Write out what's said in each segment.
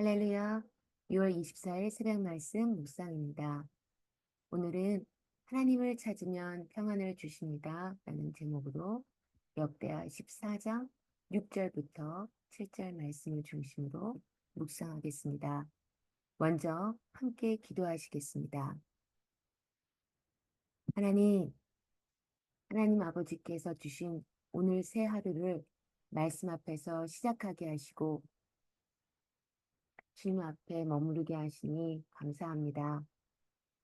할렐루야. 6월 24일 새벽 말씀 묵상입니다. 오늘은 하나님을 찾으면 평안을 주십니다. 라는 제목으로 역대하 14장 6절부터 7절 말씀을 중심으로 묵상하겠습니다. 먼저 함께 기도하시겠습니다. 하나님, 하나님 아버지께서 주신 오늘 새 하루를 말씀 앞에서 시작하게 하시고 주님 앞에 머무르게 하시니 감사합니다.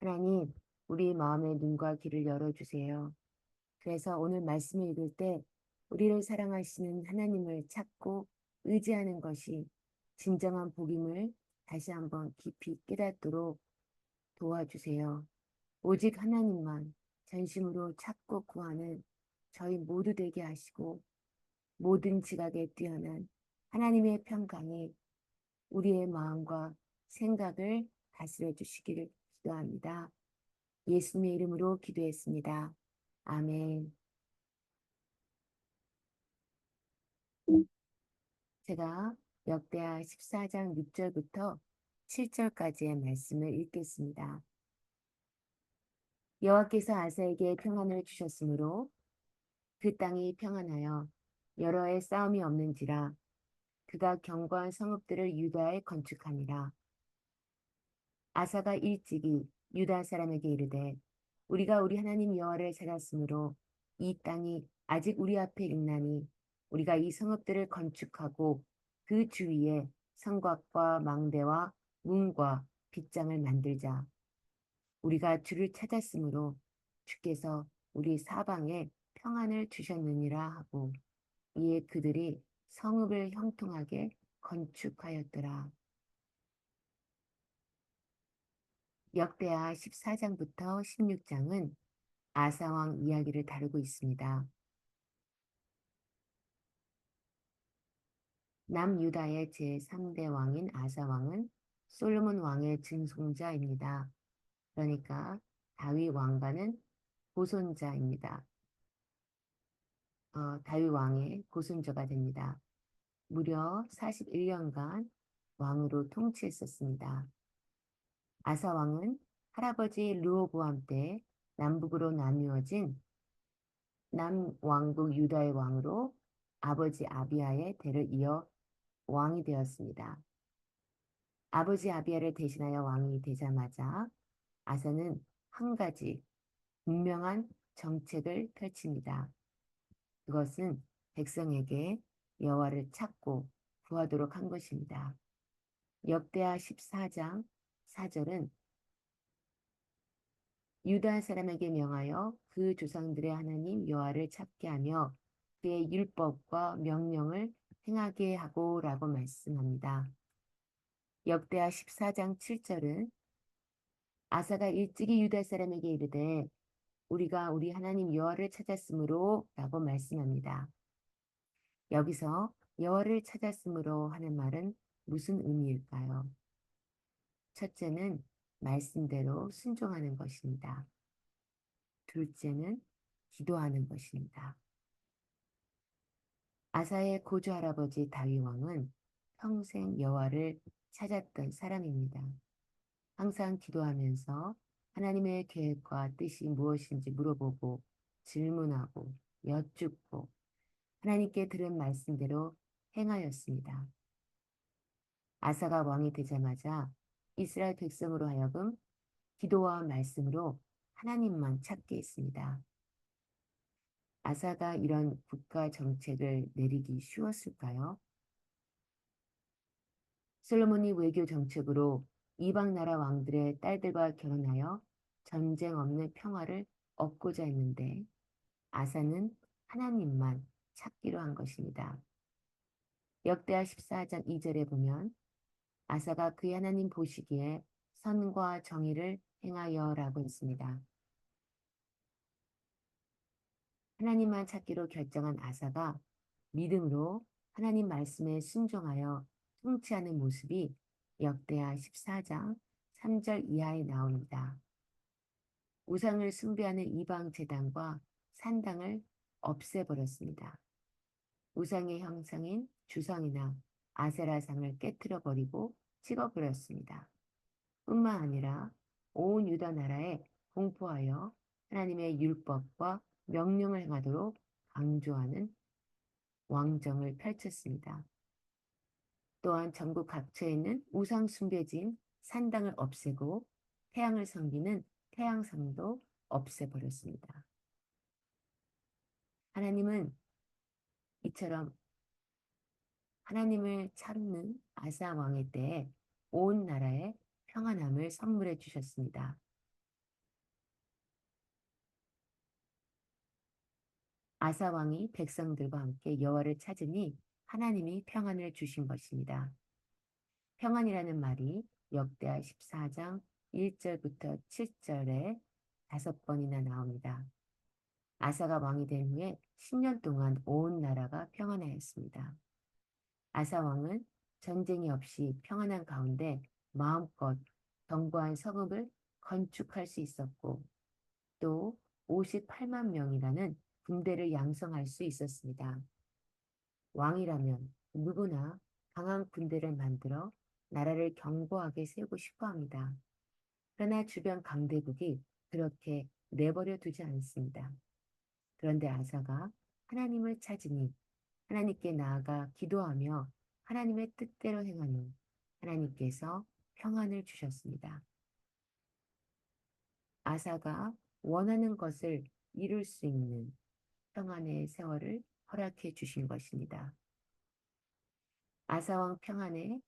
하나님, 우리 마음의 눈과 귀를 열어주세요. 그래서 오늘 말씀을 읽을 때 우리를 사랑하시는 하나님을 찾고 의지하는 것이 진정한 복임을 다시 한번 깊이 깨닫도록 도와주세요. 오직 하나님만 전심으로 찾고 구하는 저희 모두 되게 하시고 모든 지각에 뛰어난 하나님의 평강이 우리의 마음과 생각을 다스려 주시기를 기도합니다. 예수님의 이름으로 기도했습니다. 아멘. 제가 역대하 14장 6절부터 7절까지의 말씀을 읽겠습니다. 여호와께서 아사에게 평안을 주셨으므로 그 땅이 평안하여 여러 해 싸움이 없는지라 그가 견고한 성읍들을 유다에 건축하니라. 아사가 일찍이 유다 사람에게 이르되 우리가 우리 하나님 여호와를 찾았으므로 이 땅이 아직 우리 앞에 있나니 우리가 이 성읍들을 건축하고 그 주위에 성곽과 망대와 문과 빗장을 만들자. 우리가 주를 찾았으므로 주께서 우리 사방에 평안을 주셨느니라 하고 이에 그들이 성읍을 형통하게 건축하였더라. 역대하 14장부터 16장은 아사왕 이야기를 다루고 있습니다. 남유다의 제3대 왕인 아사왕은 솔로몬 왕의 증손자입니다. 그러니까 다윗 왕과는 고손자입니다. 어, 다윗 왕의 고손자가 됩니다. 무려 41년간 왕으로 통치했었습니다. 아사 왕은 할아버지 르호보암 때 남북으로 나누어진 남왕국 유다의 왕으로 아버지 아비아의 대를 이어 왕이 되었습니다. 아버지 아비아를 대신하여 왕이 되자마자 아사는 한 가지 분명한 정책을 펼칩니다. 그것은 백성에게 여호와를 찾고 구하도록 한 것입니다. 역대하 14장 4절은 유다 사람에게 명하여 그 조상들의 하나님 여호와를 찾게 하며 그의 율법과 명령을 행하게 하고라고 말씀합니다. 역대하 14장 7절은 아사가 일찍이 유다 사람에게 이르되 우리가 우리 하나님 여호와를 찾았으므로 라고 말씀합니다. 여기서 여호와를 찾았으므로 하는 말은 무슨 의미일까요? 첫째는 말씀대로 순종하는 것입니다. 둘째는 기도하는 것입니다. 아사의 고조 할아버지 다윗 왕은 평생 여호와를 찾았던 사람입니다. 항상 기도하면서 하나님의 계획과 뜻이 무엇인지 물어보고 질문하고 여쭙고 하나님께 들은 말씀대로 행하였습니다. 아사가 왕이 되자마자 이스라엘 백성으로 하여금 기도와 말씀으로 하나님만 찾게 했습니다. 아사가 이런 국가 정책을 내리기 쉬웠을까요? 솔로몬이 외교 정책으로 이방 나라 왕들의 딸들과 결혼하여 전쟁 없는 평화를 얻고자 했는데 아사는 하나님만 찾기로 한 것입니다. 역대하 14장 2절에 보면 아사가 그의 하나님 보시기에 선과 정의를 행하여라고 했습니다. 하나님만 찾기로 결정한 아사가 믿음으로 하나님 말씀에 순종하여 통치하는 모습이 역대하 14장 3절 이하에 나옵니다. 우상을 숭배하는 이방 제단과 산당을 없애버렸습니다. 우상의 형상인 주성이나 아세라상을 깨뜨려 버리고 찍어버렸습니다. 뿐만 아니라 온 유다 나라에 공포하여 하나님의 율법과 명령을 행하도록 강조하는 왕정을 펼쳤습니다. 또한 전국 각처에 있는 우상 숭배진 산당을 없애고 태양을 섬기는 태양성도 없애버렸습니다. 하나님은 이처럼 하나님을 찾는 아사 왕의 때에 온 나라에 평안함을 선물해 주셨습니다. 아사 왕이 백성들과 함께 여호와를 찾으니 하나님이 평안을 주신 것입니다. 평안이라는 말이 역대하 14장 1절부터 7절에 다섯 번이나 나옵니다. 아사가 왕이 된 후에 10년 동안 온 나라가 평안하였습니다. 아사 왕은 전쟁이 없이 평안한 가운데 마음껏 견고한 성읍을 건축할 수 있었고 또 58만 명이라는 군대를 양성할 수 있었습니다. 왕이라면 누구나 강한 군대를 만들어 나라를 견고하게 세우고 싶어 합니다. 그러나 주변 강대국이 그렇게 내버려 두지 않습니다. 그런데 아사가 하나님을 찾으니 하나님께 나아가 기도하며 하나님의 뜻대로 행하니 하나님께서 평안을 주셨습니다. 아사가 원하는 것을 이룰 수 있는 평안의 세월을 허락해 주신 것입니다. 아사왕 평안에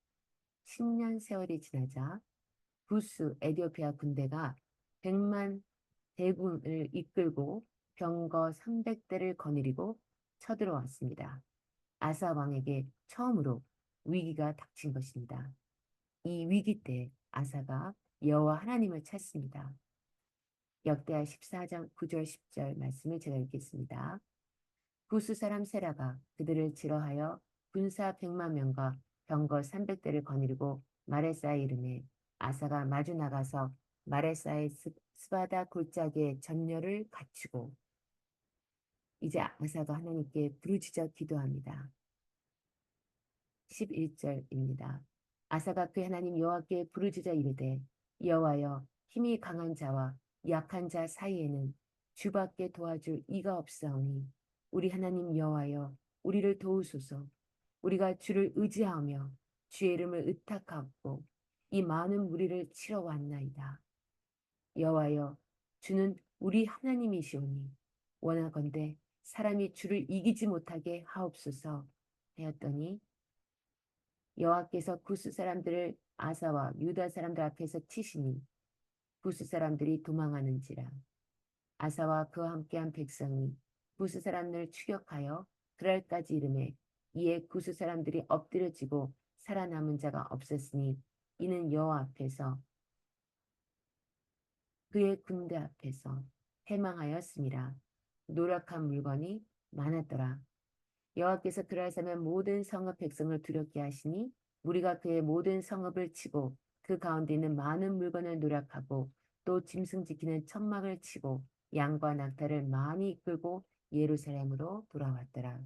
10년 세월이 지나자 부스 에디오피아 군대가 100만 대군을 이끌고 병거 300대를 거느리고 쳐들어왔습니다. 아사 왕에게 처음으로 위기가 닥친 것입니다. 이 위기 때 아사가 여호와 하나님을 찾습니다. 역대하 14장 9절 10절 말씀을 제가 읽겠습니다. 구스 사람 세라가 그들을 지러하여 군사 100만 명과 병거 300대를 거느리고 마레사에 이르매 아사가 마주 나가서 마레사의 스바다 골짜기에 전열을 갖추고 이제 아사가 하나님께 부르짖어 기도합니다. 11절입니다. 아사가 그 하나님 여호와께 부르짖어 이르되 여호와여 힘이 강한 자와 약한 자 사이에는 주밖에 도와줄 이가 없사오니 우리 하나님 여호와여 우리를 도우소서 우리가 주를 의지하며 주의 이름을 의탁하고 이 많은 무리를 치러 왔나이다. 여호와여 주는 우리 하나님이시오니 원하건대 사람이 주를 이기지 못하게 하옵소서 하였더니 여호와께서 구스 사람들을 아사와 유다 사람들 앞에서 치시니 구스 사람들이 도망하는지라 아사와 그와 함께한 백성이 구스 사람을 추격하여 그랄까지 이름에 이에 구스 사람들이 엎드려지고 살아남은 자가 없었으니 이는 여호와 앞에서 그의 군대 앞에서 해망하였습니다. 노력한 물건이 많았더라. 여호와께서 그랄사면 모든 성읍 백성을 두렵게 하시니 우리가 그의 모든 성읍을 치고 그 가운데 있는 많은 물건을 노력하고 또 짐승 지키는 천막을 치고 양과 낙타를 많이 이끌고 예루살렘으로 돌아왔더라.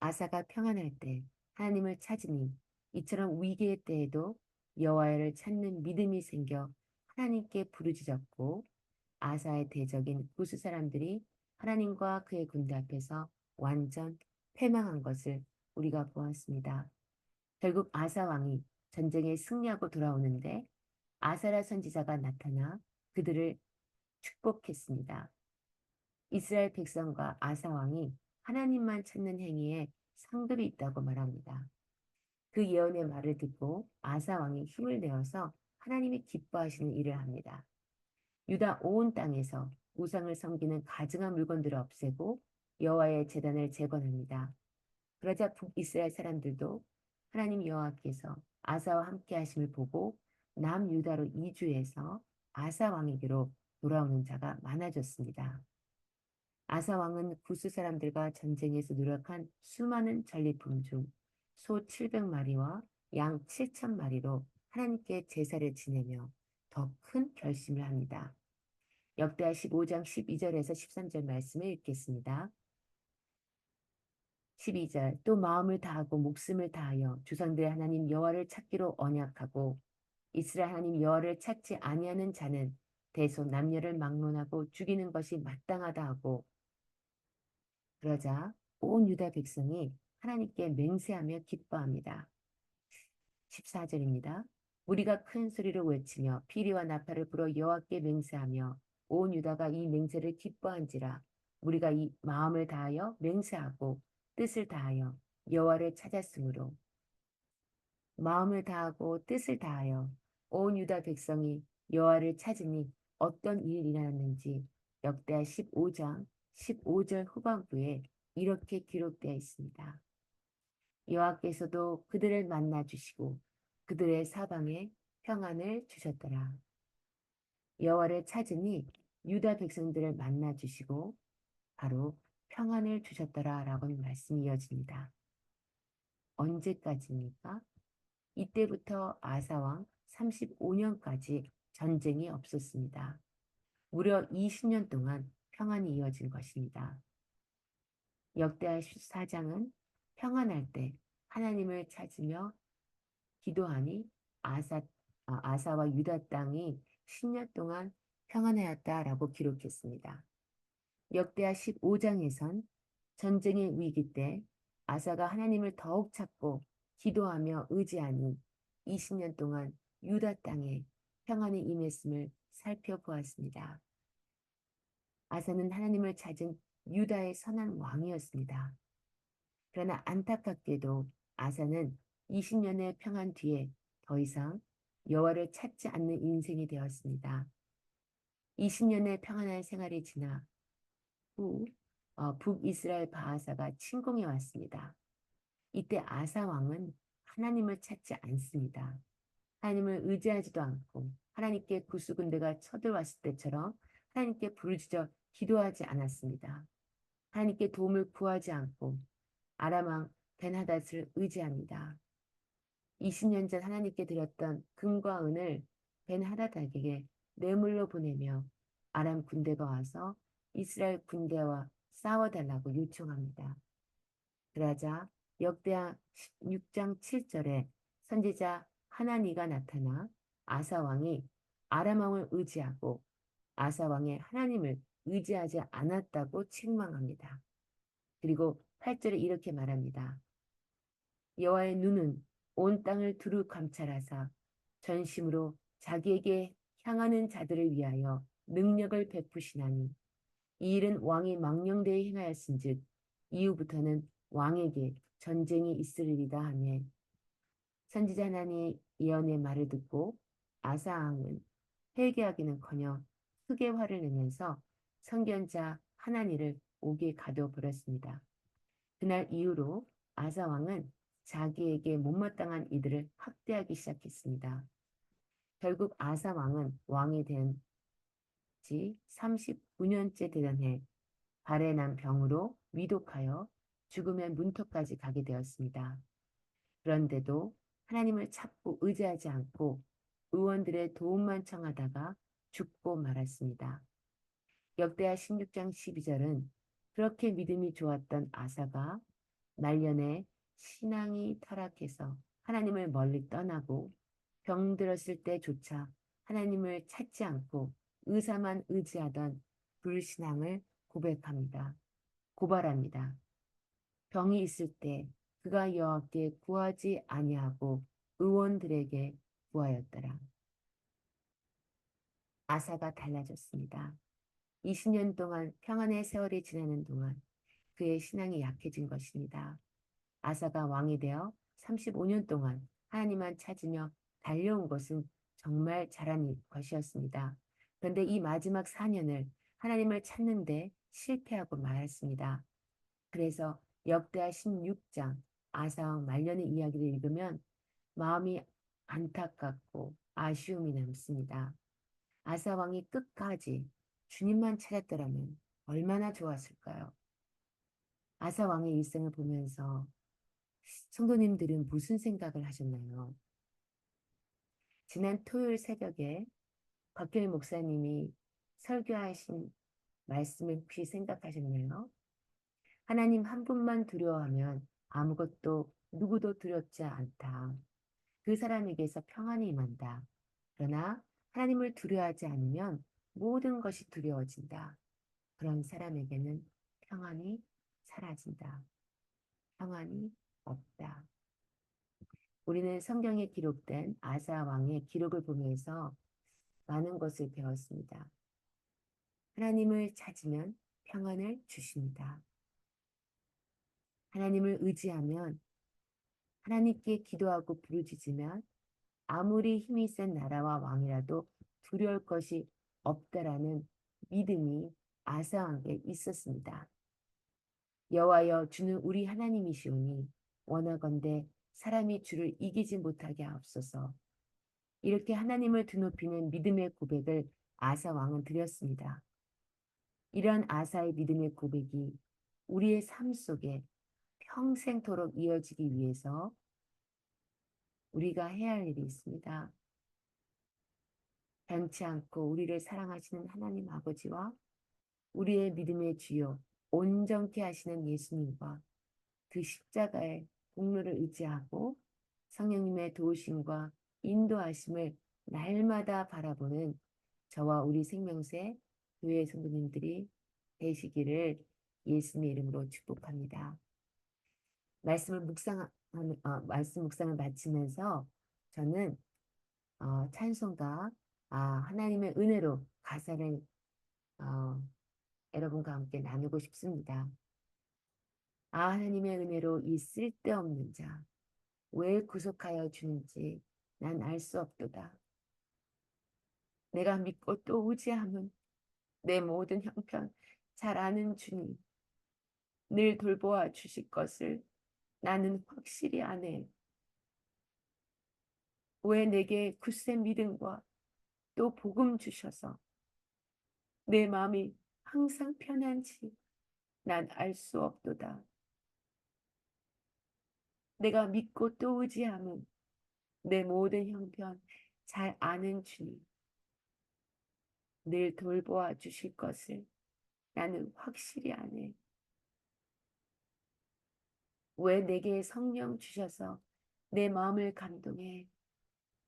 아사가 평안할 때 하나님을 찾으니 이처럼 위기의 때에도 여호와를 찾는 믿음이 생겨 하나님께 부르짖었고 아사의 대적인 구스 사람들이 하나님과 그의 군대 앞에서 완전 패망한 것을 우리가 보았습니다. 결국 아사 왕이 전쟁에 승리하고 돌아오는데 아사라 선지자가 나타나 그들을 축복했습니다. 이스라엘 백성과 아사 왕이 하나님만 찾는 행위에 상급이 있다고 말합니다. 그 예언의 말을 듣고 아사 왕이 힘을 내어서 하나님이 기뻐하시는 일을 합니다. 유다 온 땅에서 우상을 섬기는 가증한 물건들을 없애고 여호와의 재단을 재건합니다. 그러자 북이스라엘 사람들도 하나님 여호와께서 아사와 함께 하심을 보고 남유다로 이주해서 아사 왕에게로 돌아오는 자가 많아졌습니다. 아사 왕은 구스 사람들과 전쟁에서 노력한 수많은 전리품 중 소 700마리와 양 7천마리로 하나님께 제사를 지내며 더 큰 결심을 합니다. 역대하 15장 12절에서 13절 말씀을 읽겠습니다. 12절 또 마음을 다하고 목숨을 다하여 주상들의 하나님 여호와를 찾기로 언약하고 이스라엘 하나님 여호와를 찾지 아니하는 자는 대소 남녀를 막론하고 죽이는 것이 마땅하다 하고 그러자 온 유다 백성이 하나님께 맹세하며 기뻐합니다. 14절입니다. 우리가 큰 소리로 외치며 피리와 나팔을 불어 여호와께 맹세하며 온 유다가 이 맹세를 기뻐한지라 우리가 이 마음을 다하여 맹세하고 뜻을 다하여 여호와를 찾았으므로 마음을 다하고 뜻을 다하여 온 유다 백성이 여호와를 찾으니 어떤 일이 일어났는지 역대하 15장 15절 후반부에 이렇게 기록되어 있습니다. 여호와께서도 그들을 만나 주시고 그들의 사방에 평안을 주셨더라. 여호와를 찾으니 유다 백성들을 만나 주시고 바로 평안을 주셨더라라고 말씀이 이어집니다. 언제까지입니까? 이때부터 아사왕 35년까지 전쟁이 없었습니다. 무려 20년 동안 평안이 이어진 것입니다. 역대하 14장은 평안할 때 하나님을 찾으며 기도하니 아사, 아, 아사와 유다 땅이 10년 동안 평안하였다라고 기록했습니다. 역대하 15장에선 전쟁의 위기 때 아사가 하나님을 더욱 찾고 기도하며 의지하니 20년 동안 유다 땅에 평안이 임했음을 살펴보았습니다. 아사는 하나님을 찾은 유다의 선한 왕이었습니다. 그러나 안타깝게도 아사는 20년의 평안 뒤에 더 이상 여호와를 찾지 않는 인생이 되었습니다. 20년의 평안한 생활이 지나 후 어, 북이스라엘 바하사가 침공해 왔습니다. 이때 아사 왕은 하나님을 찾지 않습니다. 하나님을 의지하지도 않고 하나님께 구수 군대가 쳐들어왔을 때처럼 하나님께 부르짖어 기도하지 않았습니다. 하나님께 도움을 구하지 않고 아람왕 벤하닷을 의지합니다. 20년 전 하나님께 드렸던 금과 은을 벤하닷에게 뇌물로 보내며 아람 군대가 와서 이스라엘 군대와 싸워달라고 요청합니다. 그러자 역대하 16장 7절에 선지자 하나니가 나타나 아사왕이 아람왕을 의지하고 아사왕의 하나님을 의지하지 않았다고 책망합니다. 그리고 8절에 이렇게 말합니다. 여호와의 눈은 온 땅을 두루 감찰하사 전심으로 자기에게 향하는 자들을 위하여 능력을 베푸시나니 이 일은 왕이 망령되어 행하였은즉 이후부터는 왕에게 전쟁이 있으리이다 하며 선지자 하나님 의 예언의 말을 듣고 아사왕은 회개하기는커녕 크게 화를 내면서 선견자 하나니를 옥에 가둬버렸습니다. 그날 이후로 아사왕은 자기에게 못마땅한 이들을 학대하기 시작했습니다. 결국 아사왕은 왕이 된 지 39년째 되던 해 발에 난 병으로 위독하여 죽음의 문턱까지 가게 되었습니다. 그런데도 하나님을 찾고 의지하지 않고 의원들의 도움만 청하다가 죽고 말았습니다. 역대하 16장 12절은 그렇게 믿음이 좋았던 아사가 말년에 신앙이 타락해서 하나님을 멀리 떠나고 병들었을 때조차 하나님을 찾지 않고 의사만 의지하던 불신앙을 고백합니다. 고발합니다. 병이 있을 때 그가 여호와께 구하지 아니하고 의원들에게 구하였더라. 아사가 달라졌습니다. 20년 동안 평안의 세월이 지나는 동안 그의 신앙이 약해진 것입니다. 아사가 왕이 되어 35년 동안 하나님만 찾으며 달려온 것은 정말 잘한 것이었습니다. 그런데 이 마지막 4년을 하나님을 찾는데 실패하고 말았습니다. 그래서 역대하 16장 아사왕 말년의 이야기를 읽으면 마음이 안타깝고 아쉬움이 남습니다. 아사왕이 끝까지 주님만 찾았더라면 얼마나 좋았을까요? 아사왕의 일생을 보면서 성도님들은 무슨 생각을 하셨나요? 지난 토요일 새벽에 박교일 목사님이 설교하신 말씀을 혹시 생각하셨나요? 하나님 한 분만 두려워하면 아무것도 누구도 두렵지 않다. 그 사람에게서 평안이 임한다. 그러나 하나님을 두려워하지 않으면 모든 것이 두려워진다. 그런 사람에게는 평안이 사라진다. 평안이 없다. 우리는 성경에 기록된 아사 왕의 기록을 보면서 많은 것을 배웠습니다. 하나님을 찾으면 평안을 주십니다. 하나님을 의지하면 하나님께 기도하고 부르짖으면 아무리 힘이 센 나라와 왕이라도 두려울 것이 없다라는 믿음이 아사왕에게 있었습니다. 여호와여 주는 우리 하나님이시오니 원하건대 사람이 주를 이기지 못하게 하옵소서. 이렇게 하나님을 드높이는 믿음의 고백을 아사 왕은 드렸습니다. 이런 아사의 믿음의 고백이 우리의 삶 속에 평생토록 이어지기 위해서 우리가 해야 할 일이 있습니다. 변치 않고 우리를 사랑하시는 하나님 아버지와 우리의 믿음의 주요 온전케 하시는 예수님과 그 십자가의 공로를 의지하고 성령님의 도우심과 인도하심을 날마다 바라보는 저와 우리 생명새 교회 성도님들이 되시기를 예수님의 이름으로 축복합니다. 말씀을 묵상 어, 말씀 묵상을 마치면서 저는 어, 찬송가 아, 하나님의 은혜로 가사를 어, 여러분과 함께 나누고 싶습니다. 아 하나님의 은혜로 이 쓸데없는 자 왜 구속하여 주는지 난 알 수 없도다. 내가 믿고 또 의지함은 내 모든 형편 잘 아는 주님 늘 돌보아 주실 것을 나는 확실히 아네. 왜 내게 굳센 믿음과 또 복음 주셔서 내 마음이 항상 편한지 난 알 수 없도다. 내가 믿고 또 의지함은 내 모든 형편 잘 아는 주님 늘 돌보아 주실 것을 나는 확실히 아네. 왜 내게 성령 주셔서 내 마음을 감동해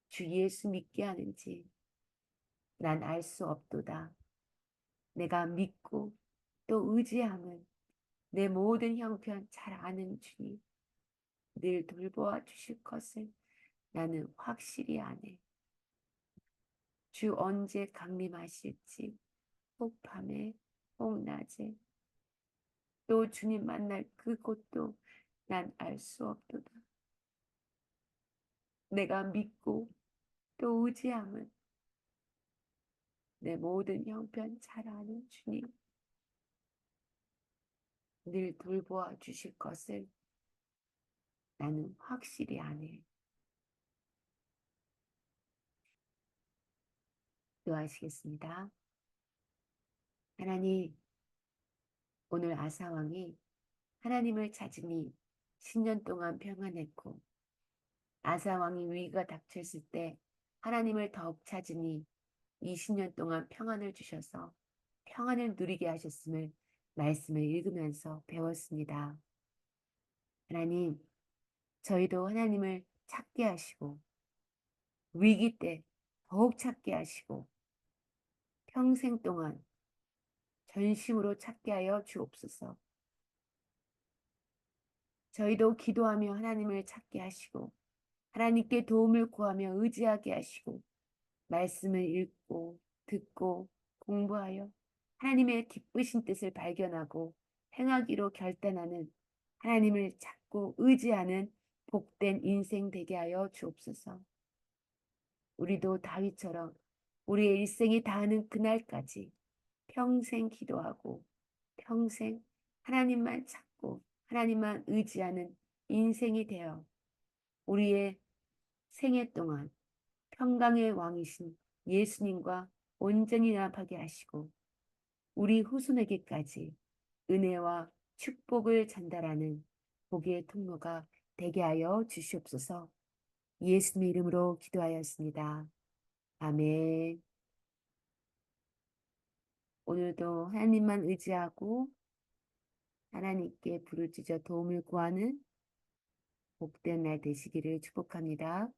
주 예수 믿게 하는지 난 알 수 없도다. 내가 믿고 또 의지함은 내 모든 형편 잘 아는 주님 늘 돌보아 주실 것을 나는 확실히 아네. 주 언제 강림하실지 혹 밤에 혹 낮에 또 주님 만날 그곳도 난 알 수 없도다. 내가 믿고 또 의지함은 내 모든 형편 잘 아는 주님 늘 돌보아 주실 것을 나는 확실히 아네. 기도하시겠습니다. 하나님, 오늘 아사왕이 하나님을 찾으니 10년 동안 평안했고 아사 왕이 위기가 닥쳤을 때 하나님을 더욱 찾으니 20년 동안 평안을 주셔서 평안을 누리게 하셨음을 말씀을 읽으면서 배웠습니다. 하나님, 저희도 하나님을 찾게 하시고 위기 때 더욱 찾게 하시고 평생 동안 전심으로 찾게 하여 주옵소서. 저희도 기도하며 하나님을 찾게 하시고 하나님께 도움을 구하며 의지하게 하시고 말씀을 읽고 듣고 공부하여 하나님의 기쁘신 뜻을 발견하고 행하기로 결단하는 하나님을 찾고 의지하는 복된 인생 되게 하여 주옵소서. 우리도 다윗처럼 우리의 일생이 다하는 그날까지 평생 기도하고 평생 하나님만 찾고 하나님만 의지하는 인생이 되어 우리의 생애 동안 평강의 왕이신 예수님과 온전히 연합하게 하시고 우리 후손에게까지 은혜와 축복을 전달하는 복의 통로가 되게 하여 주시옵소서 예수님의 이름으로 기도하였습니다. 아멘. 오늘도 하나님만 의지하고 하나님께 부르짖어 도움을 구하는 복된 날 되시기를 축복합니다.